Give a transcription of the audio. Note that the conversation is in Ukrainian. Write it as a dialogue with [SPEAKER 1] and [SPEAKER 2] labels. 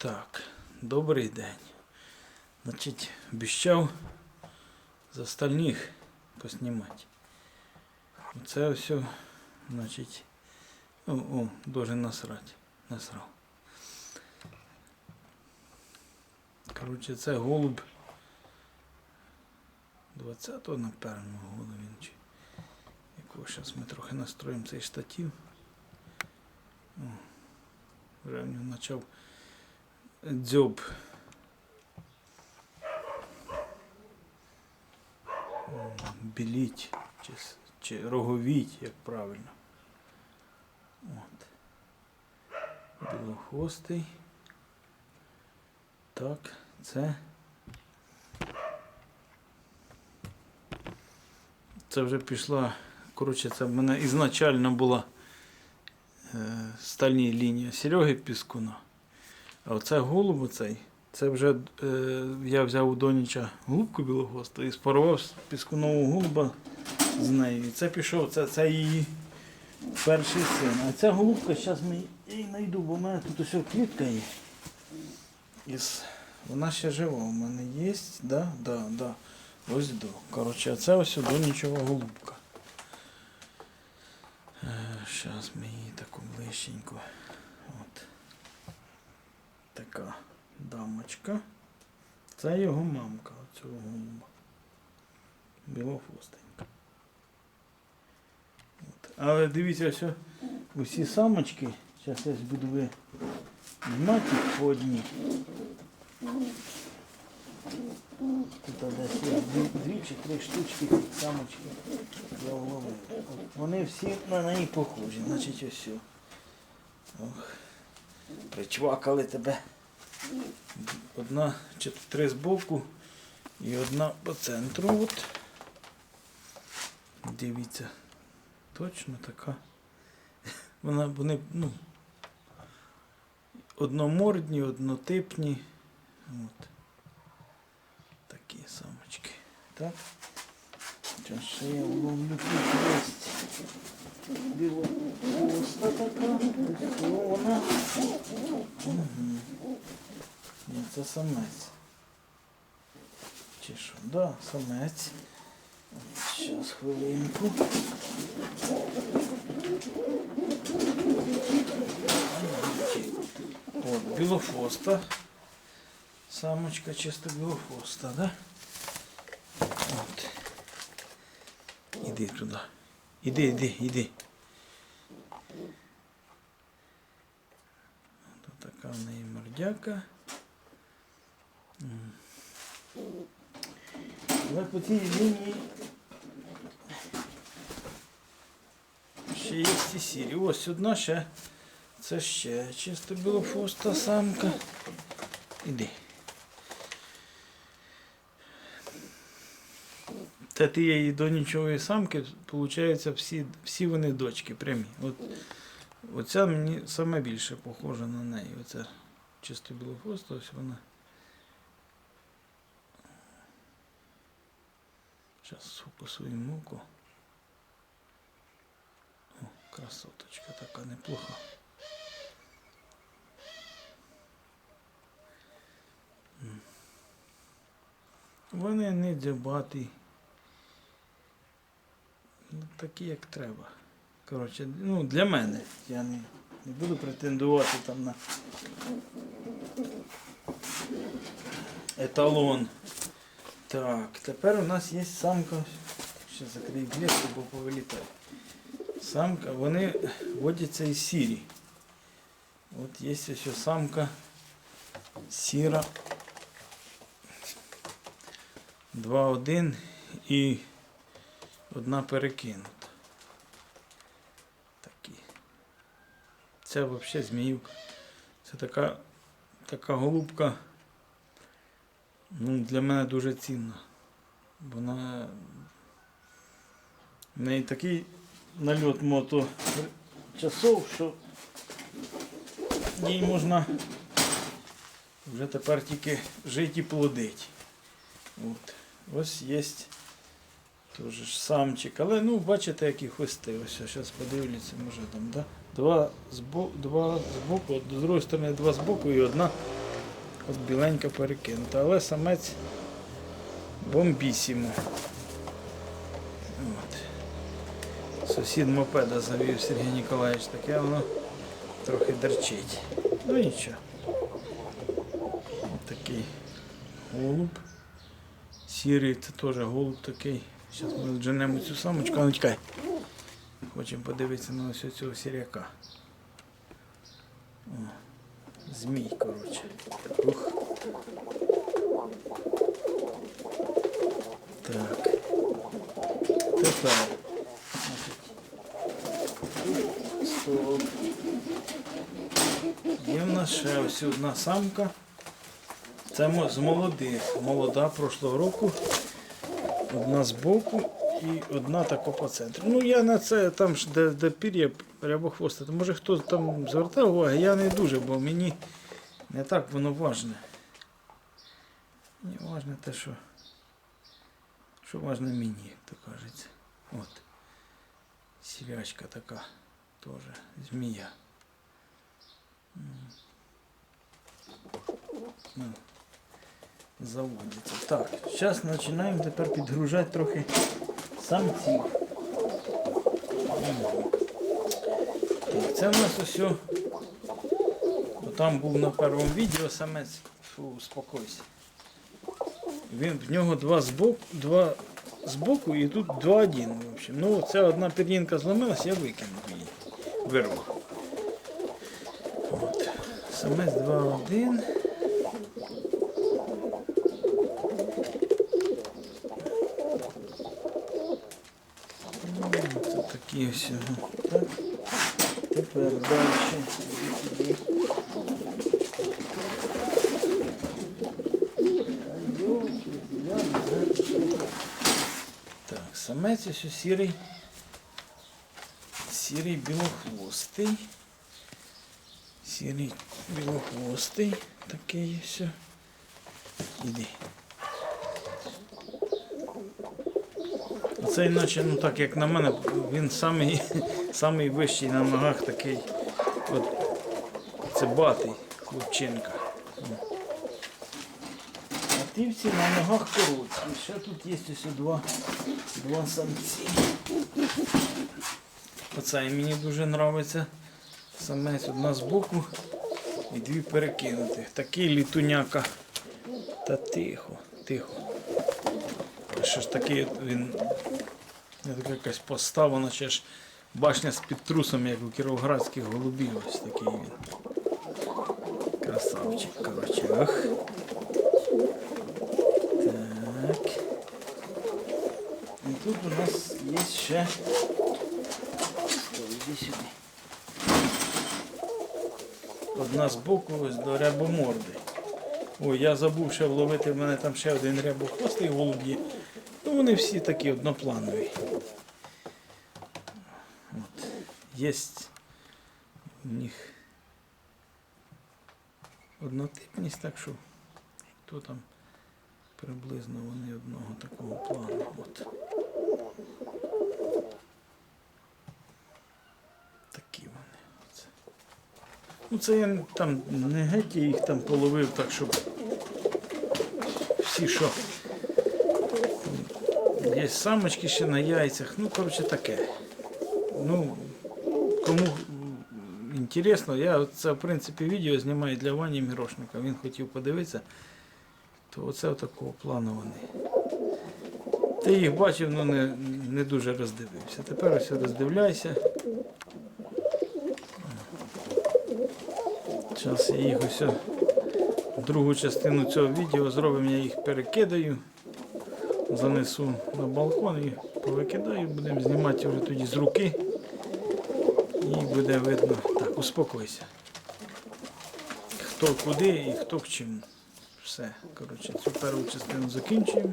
[SPEAKER 1] Так, добрий день. Значить, обіщав з остальних поснімати. Це все, значить, о, о, должен насрати. Насрав. Коротше, це голуб 20-го, напевно, году він чи. Якого зараз ми трохи настроїмо цей штатив. О, вже в нього почав дзьоб. Біліть чи, чи роговіть, як правильно. От. Білохвостий. Так, це. Це вже пішла. Коротше, це в мене ізначально була е, стальні лінія Сереги Піскуна. А оце голуб оцей, це вже е, я взяв у Доніча голубку білохвосту і спарував піскунового голуба з нею. І це пішов, це, це її перший син. А ця голубка, зараз ми її знайду, бо в мене тут усе квітка є. Із, вона ще жива у мене є, да? Да, да. Ось до. Коротше, а це ось Донічова голубка. Зараз ми її таку ближченьку. От. Така дамочка. Це його мамка, оцього голуба. Білохвостенька. От. Але дивіться, ось усі самочки. Зараз я буду знімати по одній. Тут десь є дві, чи три штучки самочки. Я вловив. От Вони всі на неї похожі. Значить ось. Ох. Причвакали тебе. Одна чи три збоку і одна по центру. От. Дивіться. Точно така. Вона вони, ну, одномордні, однотипні. От. Такі самочки. Так. Ще я ловлю тут самець. Чи що? Да, самець. Зараз хвилинку. От, білохвоста. Самочка чисто білохвоста, да? От. Іди туди. Іди, іди, іди. Тут така в неї мордяка. Але по цій лінії ще є ці сірі. Ось одна ще. Це ще чисто білофоста самка. Іди. Та тієї донічової самки, виходить, всі, всі вони дочки прямі. От, оця мені саме більше похожа на неї. Оця чисто білохвоста, ось вона. Зараз сфокусуємо око. О, красоточка така неплоха. Вони не дзьобаті. Ну, такі, як треба. Коротше, ну, для мене. Я не, не буду претендувати там на еталон. Так, тепер у нас є самка. Ще закрию клітку, бо повилітає. Самка, вони водяться із сірі. От є ще самка сіра 2-1 і одна перекинута. Такі. Це взагалі зміюка. Це така, така голубка. Ну, для мене дуже цінна. Вона в неї такий нальот мото часов, що їй можна вже тепер тільки жити і плодити. От. Ось є теж самчик. Але ну бачите, які хвости. Ось зараз подивлюся, може там, да? Два збоку, два збоку, з другої сторони два збоку і одна От біленька перекинута. Але самець бомбісімо. От. Сусід мопеда завів Сергій Ніколаївич, таке воно трохи дерчить. Ну нічого. От такий голуб. Сірий, це теж голуб такий. Зараз ми дженемо цю самочку, ну тікай. Хочемо подивитися на ось цього сіряка. О, змій, коротше. Ух. Так. Тепер. Стоп. Є в нас ще ось одна самка. Це з молодих. Молода прошлого року. Одна з боку і одна тако по центру. Ну я на це там ж де, де пір'я рябохвосте, то може хто там звертав увагу, я не дуже, бо мені не так воно важне. Мені важне те, що, що важне мені, як то кажеться. От. Сірячка така теж, змія. М. Ну, заводиться. Так, зараз починаємо тепер підгружати трохи самців. Це в нас ось. Там був на першому відео самець. Фу, успокойся. Він, в нього два збоку, два збоку і тут два один. В общем. Ну, це одна пір'їнка зламалась, я викинув її. Вирвав. От. Самець 2-1. Ну, Це такі ось. Так. Тепер далі. Так, самець ось ось сірий. Сірий білохвостий. Сірий білохвостий. Такий ось. Іди. Це іначе, ну так як на мене, він самий, самий вищий на ногах такий. От, це батий хлопчинка. А ті всі на ногах короткі. Ще тут є ось два, два самці. Оце мені дуже подобається. Самець одна з боку і дві перекинутих. Такий літуняка. Та тихо, тихо. Що ж такий він. Якась постава, наче ж башня з підтрусом, як у кіровоградських голубів. Ось такий він. Красавчик, коротше. Ох. Так. І тут у нас є ще. Іди сюди. Одна з боку ось до рябоморди. Ой, я забув ще вловити, в мене там ще один рябохвостий голуб є. Ну вони всі такі однопланові. От. Є у них однотипність, так що хто там приблизно вони одного такого плану. От. Такі вони. Оце. Ну це я там не геть я їх там половив, так щоб всі що. Є самочки ще на яйцях. Ну, коротше, таке. Ну, кому інтересно, я це в принципі відео знімаю для Вані Мірошника. Він хотів подивитися, то оце такого плану вони. Ти їх бачив, ну не, не дуже роздивився. Тепер ось роздивляйся. Зараз я їх ось другу частину цього відео зробимо, я їх перекидаю, занесу на балкон і повикидаю, будемо знімати вже тоді з руки. І буде видно. Так, успокойся. Хто куди і хто к чому. Все. Коротше, цю першу частину закінчуємо.